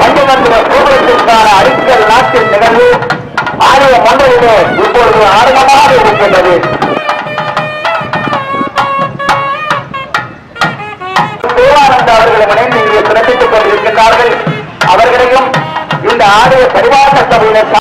கண்டுகண்டுவ கோபுரத்திற்கான அடிக்கல் நாட்டின் நிகழ்வு ஆலய மண்டலிலே இப்பொழுது ஆரம்பமாக இருக்கின்றது. தேவானந்த அவர்களும் இணைந்து இங்கே சிறப்பித்துக் கொண்டிருக்கின்றார்கள். அவர்களையும் இந்த ஆலய பரிவார சபையினர்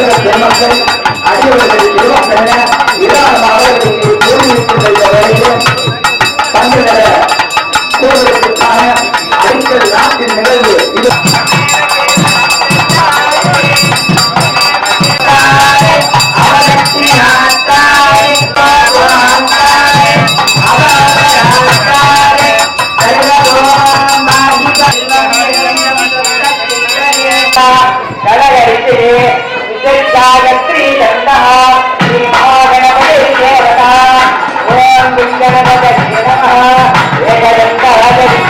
தமிழக பெருமக்கள் அடியவர்கள் இடம் பெற ஏராளமாக இங்கு கூடியிருக்கின்ற வரையிலும் தமிழக கோவிலுக்கான அடுத்த நாட்டின் நிகழ்வு இது Bye.